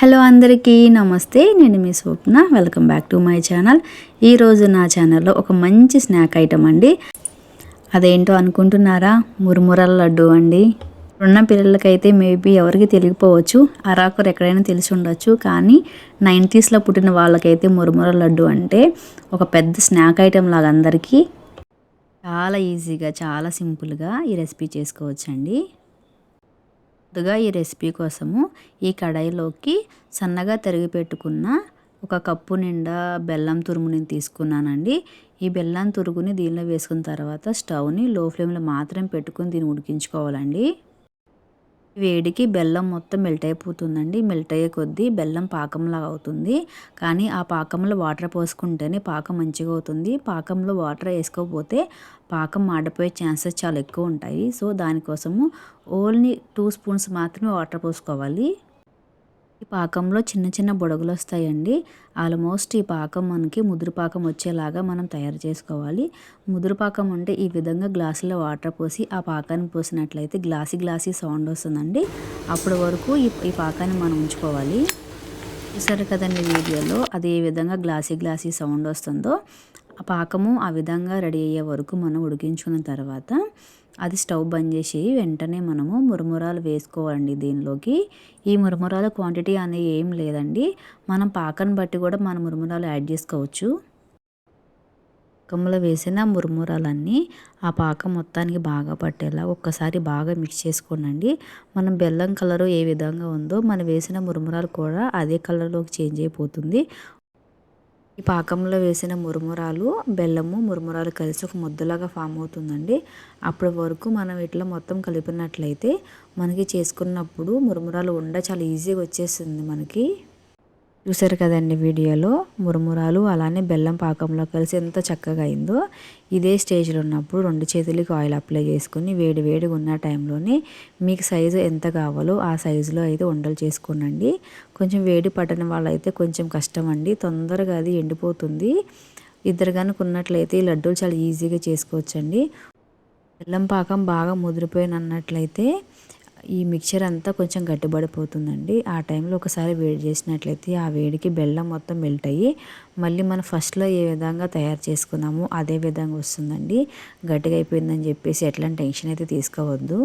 Hello అందరికీ నమస్తే నేను మీ Swapna. Welcome back to my channel ఈరోజు నా ఛానల్లో ఒక మంచి స్నాక్ ఐటమ్ అండి. అదేంటో అనుకుంటున్నారా? మురుమురల లడ్డు అండి. ఉన్న పిల్లలకైతే మేబీ ఎవరికి తెలియకపోవచ్చు. అరాకురు ఎక్కడైనా తెలిసి ఉండొచ్చు. కానీ నైంటీస్లో పుట్టిన వాళ్ళకైతే మురుముర లడ్డు అంటే ఒక పెద్ద స్నాక్ ఐటెం లాగా అందరికీ. చాలా ఈజీగా చాలా సింపుల్గా ఈ రెసిపీ చేసుకోవచ్చండి. ముందుగా ఈ రెసిపీ కోసము ఈ కడాయిలోకి సన్నగా తరిగి పెట్టుకున్న ఒక కప్పు నిండా బెల్లం తురుముని తీసుకున్నానండి. ఈ బెల్లం తురుగుని దీనిలో వేసుకున్న తర్వాత స్టవ్ని లో ఫ్లేమ్లో మాత్రం పెట్టుకుని దీన్ని ఉడికించుకోవాలండి. వేడికి బెల్లం మొత్తం మెల్ట్ అయిపోతుందండి. మెల్ట్ అయ్యే కొద్దీ బెల్లం పాకంలాగా అవుతుంది. కానీ ఆ పాకంలో వాటర్ పోసుకుంటేనే పాకం మంచిగా అవుతుంది. పాకంలో వాటర్ వేసుకోకపోతే పాకం మాడిపోయే ఛాన్సెస్ చాలా ఎక్కువ ఉంటాయి. సో దానికోసము ఓన్లీ టూ స్పూన్స్ మాత్రమే వాటర్ పోసుకోవాలి. పాకంలో చిన్న చిన్న బుడగలు వస్తాయండి ఆల్మోస్ట్ ఈ పాకం మనకి ముదురు పాకం వచ్చేలాగా మనం తయారు చేసుకోవాలి. ముదురు పాకం అంటే ఈ విధంగా గ్లాసులో వాటర్ పోసి ఆ పాకాన్ని పోసినట్లయితే గ్లాసీ గ్లాసీ సౌండ్ వస్తుందండి. అప్పటి వరకు ఈ ఈ పాకాన్ని మనం ఉంచుకోవాలి. చూసారు కదండి వీడియోలో అది ఏ విధంగా గ్లాసీ గ్లాసీ సౌండ్ వస్తుందో. ఆ పాకము ఆ విధంగా రెడీ అయ్యే వరకు మనం ఉడికించుకున్న తర్వాత అది స్టవ్ బంద్ చేసి వెంటనే మనము మురుమురాలు వేసుకోవాలండి దీనిలోకి. ఈ మురుమురాల క్వాంటిటీ అనేది ఏం లేదండి. మనం పాకను బట్టి కూడా మన మురుమురాలు యాడ్ చేసుకోవచ్చు. పాకంలో వేసిన మురుమురాలన్నీ ఆ పాకం మొత్తానికి బాగా పట్టేలా ఒక్కసారి బాగా మిక్స్ చేసుకోనండి. మనం బెల్లం కలరు ఏ విధంగా ఉందో మనం వేసిన మురుమురాలు కూడా అదే కలర్లోకి చేంజ్ అయిపోతుంది. ఈ పాకంలో వేసిన మురుమురాలు బెల్లము మురుమురాలు కలిసి ఒక ముద్దలాగా ఫామ్ అవుతుందండి. అప్పటి వరకు మనం ఇట్లా మొత్తం కలిపినట్లయితే మనకి చేసుకున్నప్పుడు మురుమురాలు ఉండ చాలా ఈజీగా వచ్చేస్తుంది మనకి. చూసారు కదండి వీడియోలో మురుమురాలు అలానే బెల్లం పాకంలో కలిసి ఎంత చక్కగా అయిందో ఇదే స్టేజ్లో ఉన్నప్పుడు రెండు చేతులకి ఆయిల్ అప్లై చేసుకుని వేడి వేడిగా ఉన్న టైంలోనే మీకు సైజు ఎంత కావాలో ఆ సైజులో అయితే ఉండలు చేసుకోనండి. కొంచెం వేడి పట్టని వాళ్ళైతే కొంచెం కష్టం అండి తొందరగా అది ఎండిపోతుంది. ఇద్దరు కనుక ఉన్నట్లయితే ఈ లడ్డూలు చాలా ఈజీగా చేసుకోవచ్చండి. బెల్లం పాకం బాగా ముదిరిపోయినట్లయితే ఈ మిక్చర్ అంతా కొంచెం గట్టిపడిపోతుందండి. ఆ టైంలో ఒకసారి వేడి చేసినట్లయితే ఆ వేడికి బెల్లం మొత్తం మెల్ట్ అయ్యి మళ్ళీ మనం ఫస్ట్లో ఏ విధంగా తయారు చేసుకున్నామో అదే విధంగా వస్తుందండి. గట్టిగా అయిపోయిందని చెప్పేసి ఎట్లాంటి టెన్షన్ అయితే తీసుకోవద్దు.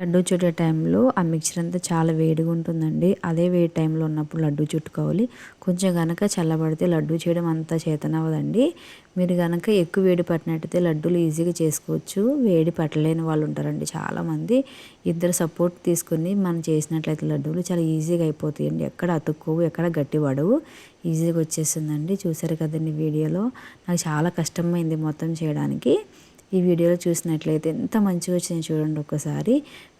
లడ్డు చుట్టే టైంలో ఆ మిక్చర్ అంతా చాలా వేడిగా ఉంటుందండి. అదే వేడి టైంలో ఉన్నప్పుడు లడ్డు చుట్టుకోవాలి. కొంచెం కనుక చల్లబడితే లడ్డు చేయడం అంత చేతనవ్వదండి. మీరు కనుక ఎక్కువ వేడి పట్టినట్టయితే లడ్డూలు ఈజీగా చేసుకోవచ్చు. వేడి పట్టలేని వాళ్ళు ఉంటారండి చాలామంది. ఇద్దరు సపోర్ట్ తీసుకుని మనం చేసినట్లయితే లడ్డూలు చాలా ఈజీగా అయిపోతాయండి. ఎక్కడ అతుక్కోవు ఎక్కడ గట్టి పడవు ఈజీగా వచ్చేస్తుందండి. చూసారు కదండి వీడియోలో. నాకు చాలా కష్టమైంది మొత్తం చేయడానికి. ఈ వీడియోలో చూసినట్లయితే ఎంత మంచిగా వచ్చింది చూడండి ఒక్కసారి.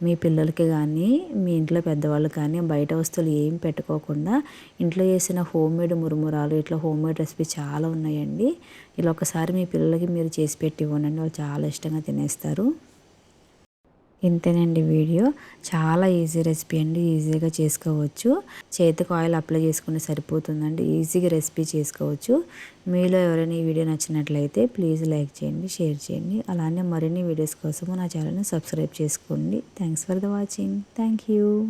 మీ పిల్లలకి కానీ మీ ఇంట్లో పెద్దవాళ్ళు కానీ బయట వస్తువులు ఏం పెట్టుకోకుండా ఇంట్లో చేసిన హోమ్ మేడ్ మురుమురాలు ఇట్లా హోమ్ మేడ్ రెసిపీ చాలా ఉన్నాయండి. ఇలా ఒకసారి మీ పిల్లలకి మీరు చేసి పెట్టి ఇవ్వండి వాళ్ళు చాలా ఇష్టంగా తినేస్తారు. ఇంతేనండి వీడియో. చాలా ఈజీ రెసిపీ అండి. ఈజీగా చేసుకోవచ్చు. చేతికి ఆయిల్ అప్లై చేసుకుంటే సరిపోతుందండి. ఈజీగా రెసిపీ చేసుకోవచ్చు. మీలో ఎవరైనా ఈ వీడియో నచ్చినట్లయితే ప్లీజ్ లైక్ చేయండి షేర్ చేయండి. అలానే మరిన్ని వీడియోస్ కోసం నా ఛానల్ని సబ్స్క్రైబ్ చేసుకోండి. Thanks for the watching. Thank you.